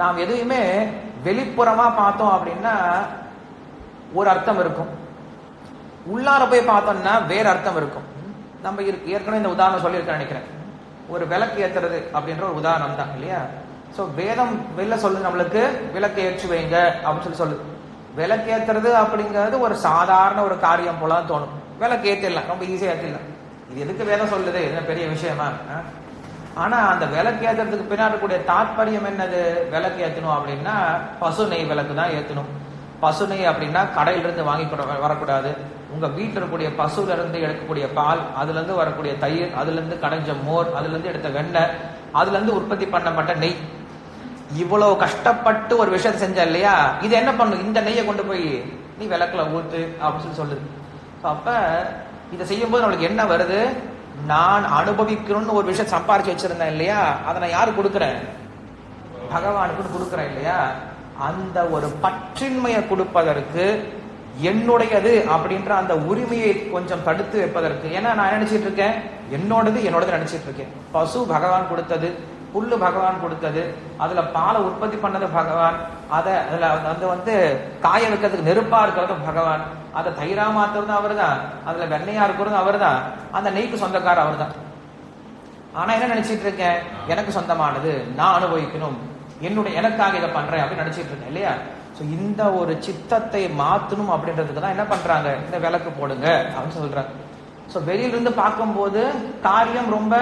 நாம் எதையுமே வெளிப்புறமா பார்த்தோம் அப்படின்னா ஒரு அர்த்தம் இருக்கும். உள்ளார போய் பார்த்தோம்னா வேற அர்த்தம் இருக்கும். நம்ம ஏற்கனவே இந்த உதாரணம் சொல்லியிருக்கேன் நினைக்கிறேன். ஒரு விளக்கு ஏத்துறது அப்படின்ற ஒரு உதாரணம் தான் இல்லையா? சோ வேதம் வெளில சொல்லுது நம்மளுக்கு விளக்கு ஏற்றி வைங்க அப்படின்னு சொல்லி சொல்லுது விளக்கு ஏத்துறது அப்படிங்கிறது ஒரு சாதாரண ஒரு காரியம் போல தோணும். விளக்கு ஏத்திடலாம் ரொம்ப ஈஸியா ஏத்திடலாம். இது எதுக்கு வேதம் சொல்லுது? என்ன பெரிய விஷயமா? ஆனா அந்த விளக்கு ஏத்துறதுக்கு பின்னாடி கூடிய தாற்பயம் என்னது? விளக்கு ஏத்தணும் அப்படின்னா பசு நெய் விளக்கு தான் ஏத்தணும். பசு நெய் அப்படின்னா கடையில இருந்து வாங்கி வரக்கூடாது. உங்க வீட்டில் இருக்கக்கூடிய பசுல இருந்து எடுக்கக்கூடிய பால் அதுல இருந்து வரக்கூடிய தயிர் அதுல இருந்து கடைஞ்ச மோர் அதுல இருந்து எடுத்த வெண்ணெய் அதுல இருந்து உற்பத்தி பண்ணப்பட்ட நெய். இவ்வளவு கஷ்டப்பட்டு ஒரு விஷயத்தை செஞ்ச இல்லையா? இது என்ன பண்ணும்? இந்த நெய்யை கொண்டு போய் நீ விளக்குல ஊத்து அப்படின்னு சொல்லி சொல்லுது. அப்ப இதை செய்யும்போது நம்மளுக்கு என்ன வருது? நான் அனுபவிக்கணும்னு ஒரு விஷயம் சம்பாரிச்சு வச்சிருந்தேன் இல்லையா? அதை நான் யாரு கொடுக்குறேன்? பகவானுக்கு கொடுக்குறேன் இல்லையா? அந்த ஒரு பற்றின்மையை கொடுப்பதற்கு என்னுடையது அப்படின்ற அந்த உரிமையை கொஞ்சம் தடுத்து வைப்பதற்கு. ஏன்னா நான் நினைச்சிட்டு இருக்கேன்? என்னோடது என்னோடது நினைச்சிட்டு இருக்கேன். பசு பகவான் கொடுத்தது புல்லு பகவான் கொடுத்தது அதுல பாலை உற்பத்தி பண்ணது பகவான் அதை அதுல வந்து வந்து காய வைக்கிறதுக்கு நெருப்பா இருக்கிறதும் பகவான் அதை தயிரா மாத்துறதும் அவர்தான் அதுல வெண்ணையா இருக்கிறதும் அவர்தான் அந்த நெய்க்கு சொந்தக்கார் அவர் தான் ஆனா என்ன நினைச்சிட்டு இருக்கேன்? எனக்கு சொந்தமானது நான் அனுபவிக்கணும் என்னுடைய எனக்காக இதை பண்றேன் அப்படின்னு நினைச்சிட்டு இருக்கேன் இல்லையா? ஸோ இந்த ஒரு சித்தத்தை மாத்தணும் அப்படின்றதுக்கு தான் என்ன பண்றாங்க? இந்த விளக்கு போடுங்க அப்படின்னு சொல்றாங்க. சோ வெளியிலிருந்து பார்க்கும்போது காரியம் ரொம்ப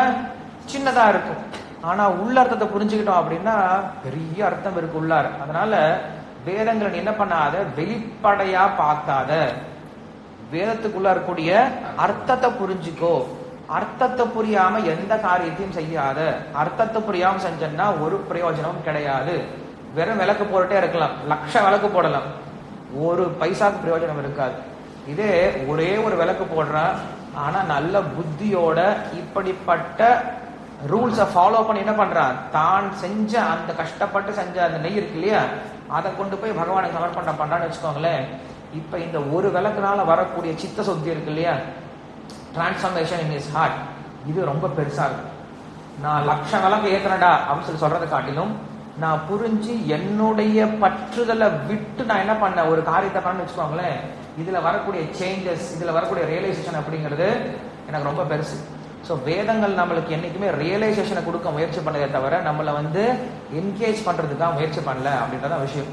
சின்னதா இருக்கும் ஆனா உள்ள அர்த்தத்தை புரிஞ்சுக்கிட்டோம் அப்படின்னா பெரிய அர்த்தம் இருக்கு உள்ளார். அதனால வேதங்களை என்ன பண்ணாத வெளிப்படையா பார்க்காத. வேதத்துக்குள்ள இருக்கக்கூடிய அர்த்தத்தை புரிஞ்சுக்கோ. அர்த்தத்தை புரியாம எந்த காரியத்தையும் செய்யாத. அர்த்தத்தை புரியாம செஞ்சேன்னா ஒரு பிரயோஜனமும் கிடையாது. வெறும் விளக்கு போட்டுட்டே இருக்கலாம். லட்ச விளக்கு போடலாம். ஒரு பைசாக்கு பிரயோஜனம் இருக்காது. இதே ஒரே ஒரு விளக்கு போடுறான் ஆனா நல்ல புத்தியோட இப்படிப்பட்ட ரூல்ஸை ஃபாலோ பண்ணி என்ன பண்றான்? தான் செஞ்ச அந்த கஷ்டப்பட்டு செஞ்ச அந்த நெய் இருக்கு இல்லையா? அதை கொண்டு போய் பகவானுக்கு சமர்ப்பணம் பண்றான்னு வச்சுக்கோங்களேன். இப்ப இந்த ஒரு விளக்குனால வரக்கூடிய சித்த சுத்தி இருக்கு இல்லையா? டிரான்ஸ்ஃபர்மேஷன் இன் இஸ் ஹார்ட் இது ரொம்ப பெருசா இருக்கும் நான் லட்ச விளக்கு ஏத்துறேன்டா அப்படின்னு சொல்லி சொல்றதை காட்டிலும் நான் புரிஞ்சு என்னுடைய பற்றுதலை விட்டு நான் என்ன பண்ணேன்? ஒரு காரியத்தை பண்ணு வச்சுக்கோங்களேன். இதுல வரக்கூடிய சேஞ்சஸ் இதுல வரக்கூடிய ரியலைசேஷன் அப்படிங்கிறது எனக்கு ரொம்ப பெருசு. ஸோ வேதங்கள் நம்மளுக்கு என்றைக்குமே ரியலைசேஷனை கொடுக்க முயற்சி பண்ணதே தவிர நம்மளை வந்து என்கேஜ் பண்ணுறதுக்காக முயற்சி பண்ணல அப்படின்றதான் விஷயம்.